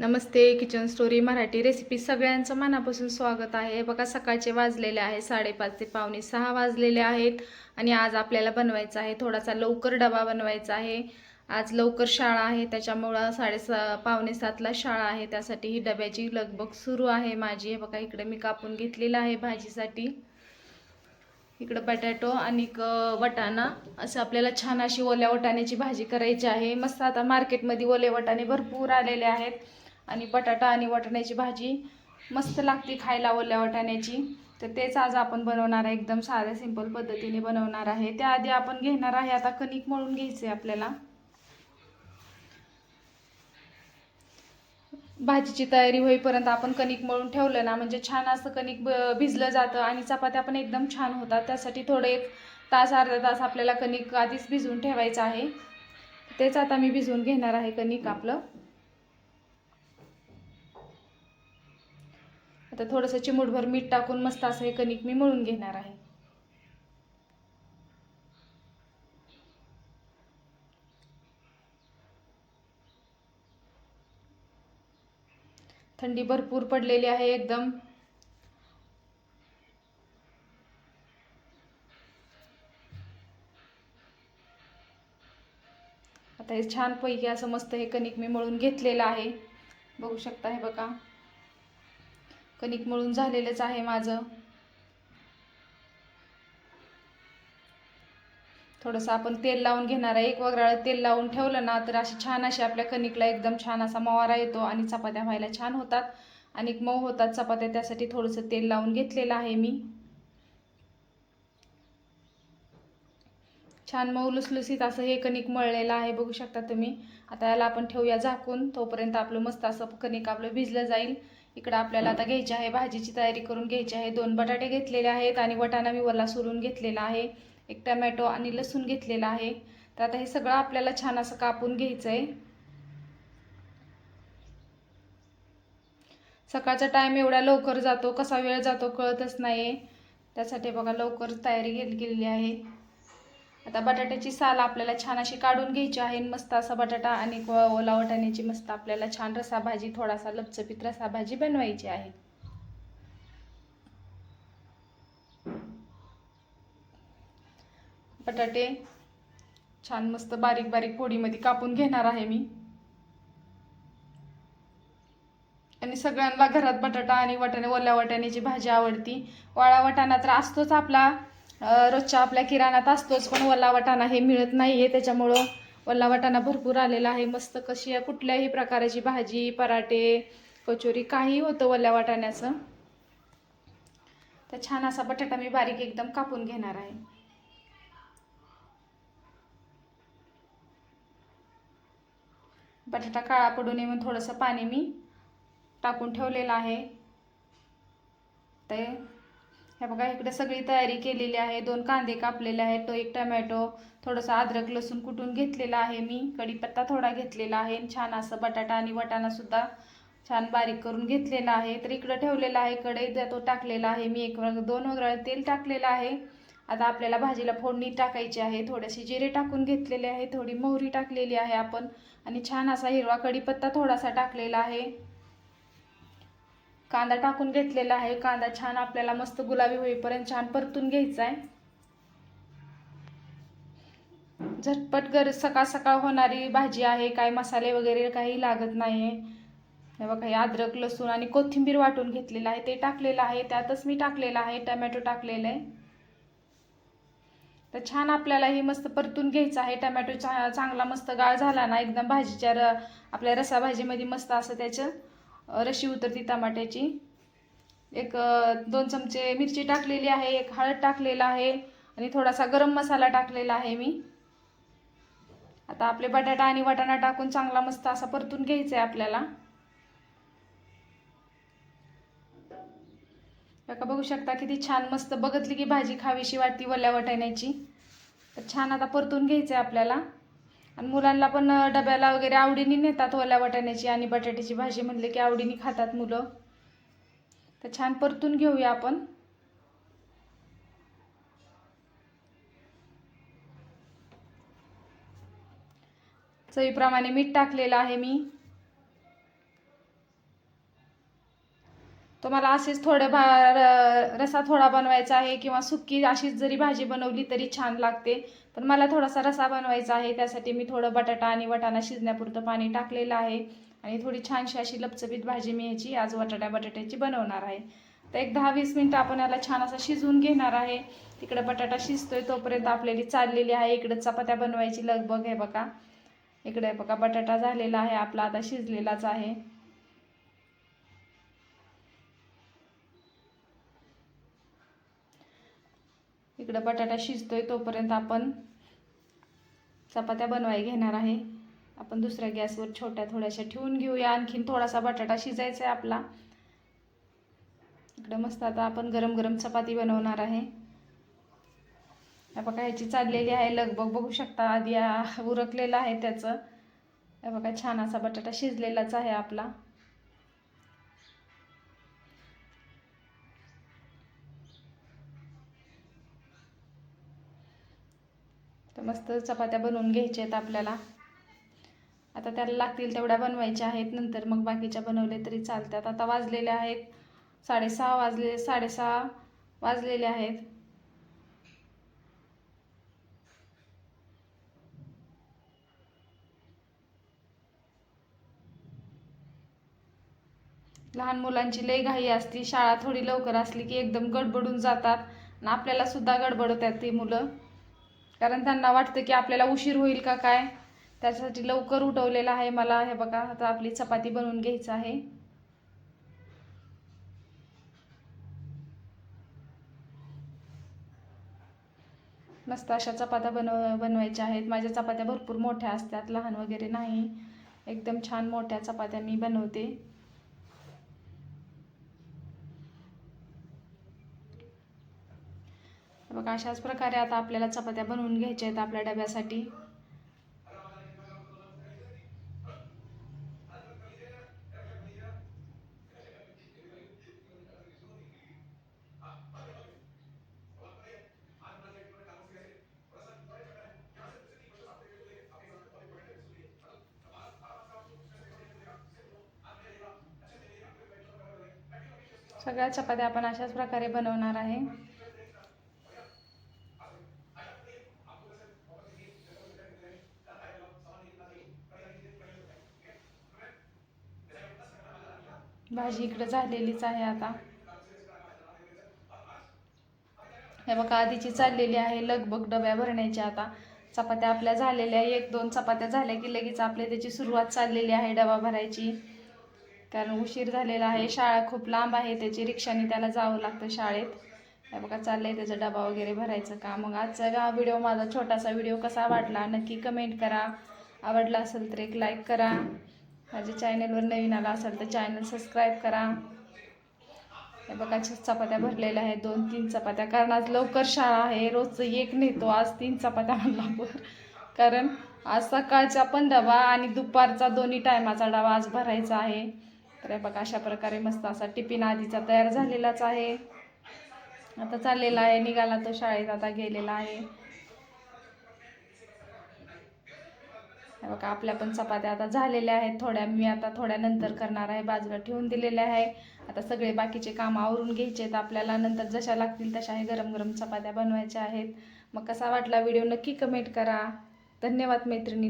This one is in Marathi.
नमस्ते किचन स्टोरी मराठी रेसिपी सगळ्यांचं मनापासून स्वागत आहे. बघा सकाळचे वाजलेले आहे साडेपाच ते पावणे सहा वाजलेले आहेत आणि आज आपल्याला बनवायचं आहे थोडासा लवकर डबा बनवायचा आहे. आज लवकर शाळा आहे त्याच्यामुळं साडेसा पावणे सातला शाळा आहे त्यासाठी ही डब्याची लगबग सुरू आहे माझी. बघा इकडे मी कापून घेतलेलं आहे भाजीसाठी. इकडं बटाटो आणि क- वटाणा. असं आपल्याला छान अशी ओल्या वटाण्याची भाजी करायची आहे. मस्त आता मार्केटमध्ये ओले वटाणे भरपूर आलेले आहेत. आणि बटाटा आणि वाटाण्याची भाजी मस्त लागते खायला ओल्या वाटाण्याची. तर तेच आज आपण बनवणार आहे. एकदम साध्या सिंपल पद्धतीने बनवणार आहे. त्याआधी आपण घेणार आहे. आता कणिक मळून घ्यायचे आपल्याला. भाजीची तयारी होईपर्यंत आपण कणिक मळून ठेवलं ना म्हणजे छान असं कणिक ब- भिजलं जातं आणि चपात्या पण एकदम छान होतात. त्यासाठी थोडं एक तास अर्धा तास आपल्याला कणिक आधीच भिजवून ठेवायचं आहे. तेच आता मी भिजवून घेणार आहे कणिक आपलं. आता थोडंसं चिमूटभर मीठ टाकून मस्त असं हे कणिक मी मळून घेणार आहे. थंडी भरपूर पडलेली आहे एकदम. आता हे छानपैकी असं मस्त हे कणिक मी मळून घेतलेलं आहे. बघू शकता हे बघा. कणिक मळून झालेलंच आहे माझं. थोडंसं आपण तेल लावून घेणार आहे. एक वगळा तेल लावून ठेवलं ना तर अशी छान अशी आपल्या कणिकला एकदम छान असा मवारा येतो आणि चपात्या व्हायला छान होतात. आणि मऊ होतात चपात्या त्यासाठी थोडंसं तेल लावून घेतलेलं आहे मी. छान मऊ लुसलुसीत असं हे कणिक मळलेलं आहे बघू शकता तुम्ही. आता याला आपण ठेवूया झाकून. तोपर्यंत आपलं मस्त असं कणिक आपलं भिजलं जाईल. इकडं आपल्याला आता घ्यायची आहे भाजीची तयारी करून घ्यायची आहे. दोन बटाटे घेतलेले आहेत आणि वटाणा मी वरला सोलून घेतलेला आहे. एक टमॅटो आणि लसूण घेतलेला आहे. तर आता हे सगळं आपल्याला छान असं कापून घ्यायचं आहे सकाळचा टाईम एवढा लवकर जातो कसा वेळ जातो कळतच नाही त्यासाठी बघा लवकर तयारी घेत गेलेली आहे. आता बटाट्याची साल आपल्याला छान अशी काढून घ्यायची आहे. मस्त असा बटाटा आणि ओला वाटाण्याची मस्त आपल्याला छान रसा भाजी थोडासा लपचपीत रसा भाजी बनवायची आहे. बटाटे छान मस्त बारीक बारीक फोडीमध्ये कापून घेणार आहे मी. आणि सगळ्यांना घरात बटाटा आणि वाटाणे ओल्या वाटाण्याची भाजी आवडती. वाळा वाटाणा तर असतोच आपला. रोजच्या आपल्या किराणात असतोच पण ओला वाटाणा हे मिळत नाही आहे त्याच्यामुळं ओला वाटाणा भरपूर आलेला आहे. मस्त कशी आहे कुठल्याही प्रकाराची भाजी पराठे कचोरी काही होतं ओल्या वाटाण्याचं तर छान असा बटाटा मी बारीक एकदम कापून घेणार आहे. बटाटा काळा पडू नये म्हणून थोडंसं पाणी मी टाकून ठेवलेलं आहे. ते हे बघा इकडे सगळी तयारी केलेली आहे. दोन कांदे कापलेले आहेत. तो एक टमॅटो थोडंसं अद्रक लसूण कुटून घेतलेला आहे मी. कढीपत्ता थोडा घेतलेला आहे. छान असं बटाटा आणि वटाणासुद्धा छान बारीक करून घेतलेला आहे. तर इकडं ठेवलेला आहे कढईत तो टाकलेला आहे. मी एक दोन वगळ तेल टाकलेलं आहे. आता आपल्याला भाजीला फोडणी टाकायची आहे. थोडेसे जिरे टाकून घेतलेले आहे. थोडी मोहरी टाकलेली आहे आपण. आणि छान असा हिरवा कढीपत्ता थोडासा टाकलेला आहे. कांदा टाकून घेतलेला आहे. कांदा छान आपल्याला मस्त गुलाबी होईपर्यंत छान परतून घ्यायचा आहे. झटपट गर सकाळ सकाळ होणारी भाजी आहे. काही मसाले वगैरे काही लागत नाही आहे हे बघा हे अद्रक लसूण आणि कोथिंबीर वाटून घेतलेलं आहे. ते टाकलेलं आहे. त्यातच मी टाकलेलं आहे. टमॅटो टाकलेलं. आहे तर छान आपल्याला ही मस्त परतून घ्यायचं आहे. टमॅटो चा चांगला मस्त गाळ झाला ना एकदम भाजीच्या र आपल्या रसाभाजीमध्ये मस्त असं त्याचं रशी उतरती टमाट्याची एक दोन चमचे मिरची टाकलेली आहे एक हळद टाकलेला आहे आणि थोडासा गरम मसाला टाकलेला आहे मी. आता आपले बटाटा आणि वाटाणा टाकून चांगला मस्त असा परतून घ्यायचा आहे आपल्याला. बघा बघू शकता किती छान मस्त बघितली की भाजी खावीशी वाटती वल्या वाटाण्याची. तर छान आता परतून घ्यायचं आहे आपल्याला. आणि मुलांना पण डब्याला वगैरे आवडीने नेतात ओल्या वाटाण्याची आणि बटाट्याची भाजी म्हणले की आवडीने खातात मुलं. तर छान परतून घेऊया आपण. चवीप्रमाणे मीठ टाकलेलं आहे मी. तुम्हाला असेच थोडं भा र- रसा थोडा बनवायचा आहे किंवा सुकी अशीच जरी भाजी बनवली तरी छान लागते. पण मला थोडासा रसा बनवायचा आहे त्यासाठी मी थोडं बटाटा आणि वटाणा शिजण्यापुरतं पाणी टाकलेलं आहे. आणि थोडी छानशी अशी लपचपीत भाजी मी ह्याची आज बटाट्या बटाट्याची बनवणार आहे. तर एक दहा वीस मिनटं आपण याला छान असं शिजवून घेणार आहे. तिकडं बटाटा शिजतोय तोपर्यंत आपल्याली चाललेली आहे. इकडं चपात्या बनवायची लगबग आहे बघा. इकडे बघा बटाटा झालेला आहे आपला आता शिजलेलाच आहे. इकडं बटाटा शिजतोय तोपर्यंत आपण चपात्या बनवाय घेणार आहे. आपण दुसऱ्या गॅसवर छोट्या थोड्याशा ठेवून घेऊया. आणखीन थोडासा बटाटा शिजायचा आहे आपला. इकडं मस्त आता आपण गरम गरम चपाती बनवणार आहे. बघा ह्याची चाललेली आहे लगबग. बघू शकता आधी उरकलेलं आहे त्याचं. बघा छान असा बटाटा शिजलेलाच आहे आपला. तर मस्त चपात्या बनवून घ्यायच्या आहेत आपल्याला. आता त्याला लागतील तेवढ्या बनवायच्या आहेत नंतर मग बाकीच्या बनवले तरी चालतात. आता वाजलेले आहेत साडेसहा वाजले साडेसहा वाजलेले आहेत. लहान मुलांची लई घाई असती शाळा थोडी लवकर असली की एकदम गडबडून जातात. आणि आपल्याला सुद्धा गडबडतात ती मुलं. कारण त्यांना वाटतं की आपल्याला उशीर होईल का काय? त्यासाठी लवकर उठवलेलं आहे मला. हे बघा आता आपली चपाती बनवून घ्यायचं आहे. मस्त अशा चपात्या बनव बनवायच्या आहेत. माझ्या चपात्या भरपूर मोठ्या असतात लहान वगैरे नाही. एकदम छान मोठ्या चपात्या मी बनवते. बघा अशाच प्रकारे आता आपल्याला चपात्या बनवून घ्यायच्या आहेत आपल्या डब्यासाठी. सगळ्या चपात्या आपण अशाच प्रकारे बनवणार आहे. भाजी इकडं झालेलीच आहे आता. हे बघा आधीची चाललेली आहे लगबग डब्या भरण्याची आता. चपात्या आपल्या झालेल्या आहे एक दोन चपात्या झाल्या की लगेच आपल्या त्याची सुरुवात चाललेली आहे डबा भरायची. कारण उशीर झालेला आहे. शाळा खूप लांब आहे. त्याची रिक्षाने त्याला जावं लागतं शाळेत. हे बघा चाललंय त्याचा डबा वगैरे भरायचं का मग आजचा हा व्हिडिओ माझा छोटासा व्हिडिओ कसा वाटला? नक्की कमेंट करा. आवडला असेल तर एक लाईक करा. माझ्या चॅनलवर नवीन आला असेल तर चॅनल सबस्क्राईब करा. हे बघा छ- चपात्या भरलेल्या आहेत. दोन तीन चपात्या. कारण आज लवकर शाळा आहे. रोजचं एक नेतो आज तीन चपात्या म्हणला बर. कारण आज सकाळचा पण डबा आणि दुपारचा दोन्ही टायमाचा डबा आज भरायचा आहे. तर हे बघा अशा प्रकारे मस्त असा टिफिन आधीचा तयार झालेलाच आहे. आता चाललेला आहे. निघाला तो शाळेत. आता गेलेला आहे. बघा आपल्या पण चपात्या आता झालेल्या आहेत. थोड्या मी आता थोड्या नंतर करणार आहे. बाजूला ठेवून दिलेल्या आहे. आता सगळे बाकीचे काम आवरून घ्यायचे आहेत. आपल्याला नंतर जशा लागतील तशा हे गरम गरम चपात्या बनवायच्या आहेत. मग कसा वाटला व्हिडिओ नक्की कमेंट करा. धन्यवाद मैत्रिणी.